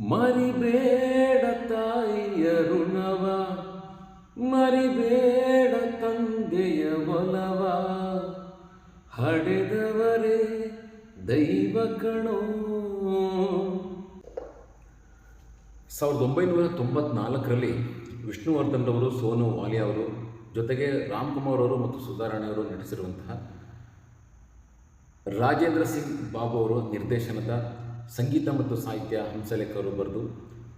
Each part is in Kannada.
ಮರಿಬೇಡ ತಾಯಿಯ ಋಣವ, ಮರಿಬೇಡ ತಂದೆಯ ಒಲವ. ಹಡೆದವರೇ ದೈವ ಕಣೋ. ಸಾವಿರದ ಒಂಬೈನೂರ ತೊಂಬತ್ನಾಲ್ಕರಲ್ಲಿ ವಿಷ್ಣುವರ್ಧನ್ ಅವರು ಸೋನು ವಾಲಿಯಾ ಅವರು ಜೊತೆಗೆ ರಾಮ್ಕುಮಾರ್ ಅವರು ಮತ್ತು ಸುಧಾರಾಣಿಯವರು ನಡೆಸಿರುವಂತಹ ರಾಜೇಂದ್ರ ಸಿಂಗ್ ಬಾಬು ಅವರು ನಿರ್ದೇಶನದ ಸಂಗೀತ ಮತ್ತು ಸಾಹಿತ್ಯ ಹಂಸಲೇಖರು ಬರೆದು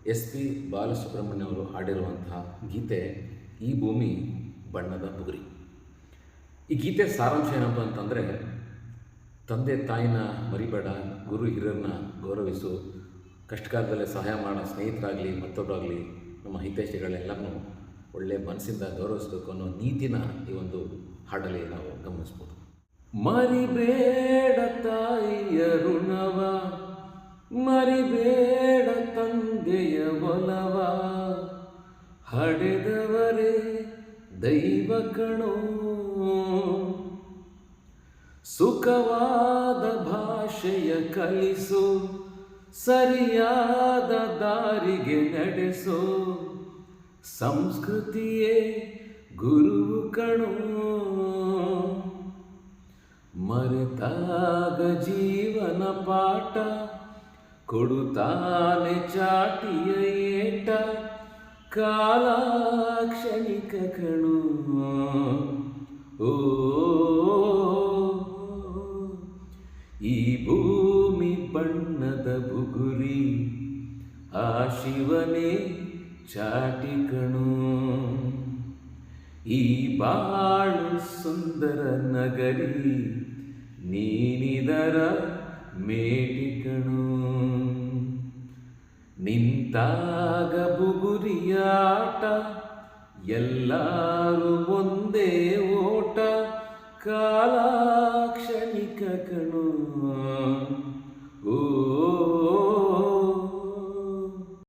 ಎಸ್ ಪಿ ಬಾಲಸುಬ್ರಹ್ಮಣ್ಯ ಅವರು ಹಾಡಿರುವಂತಹ ಗೀತೆ ಈ ಭೂಮಿ ಬಣ್ಣದ ಬುಗುರಿ. ಈ ಗೀತೆ ಸಾರಾಂಶ ಏನಪ್ಪ ಅಂತಂದರೆ, ತಂದೆ ತಾಯಿನ ಮರಿಬೇಡ, ಗುರು ಹಿರಿಯರನ್ನ ಗೌರವಿಸು, ಕಷ್ಟಕಾಲದಲ್ಲೇ ಸಹಾಯ ಮಾಡೋ, ಸ್ನೇಹಿತರಾಗಲಿ ಮತ್ತೊಬ್ಬರಾಗಲಿ ನಮ್ಮ ಹಿತೈಷಿಗಳೆಲ್ಲರನ್ನೂ ಒಳ್ಳೆಯ ಮನಸ್ಸಿಂದ ಗೌರವಿಸಬೇಕು ಅನ್ನೋ ನೀತಿನ ಈ ಒಂದು ಹಾಡಲ್ಲಿ ನಾವು ಗಮನಿಸ್ಬೋದು. ಮರಿಬೇಡ ಋಣವ ಮರಿಬೇಡ ತಂದೆಯ ಒಲವ. ಹಡೆದವರೇ ದೈವ ಕಣೋ. ಸುಖವಾದ ಭಾಷೆಯ ಕಲಿಸು, ಸರಿಯಾದ ದಾರಿಗೆ ನಡೆಸೋ. ಸಂಸ್ಕೃತಿಯೇ ಗುರುವು ಕಣೋ. ಮರೆತಾಗ ಜೀವನ ಪಾಠ ಕೊಡುತ್ತಾನೆ ಚಾಟಿಯ ಏಟ ಕಾಲಾಕ್ಷಣಿಕ ಕಣು. ಓ, ಈ ಭೂಮಿ ಬಣ್ಣದ ಬುಗುರಿ, ಆ ಶಿವನೇ ಚಾಟಿ ಕಣು. ಈ ಬಾಳು ಸುಂದರ ನಗರಿ, ನೀನಿದರ ಮೇಟಿಕಣು ನಿಂತಾಗ ಬುಗುರಿಯಾಟ ಎಲ್ಲರೂ ಒಂದೇ ಓಟ ಕಾಲಾಕ್ಷಣಿಕ ಕಣು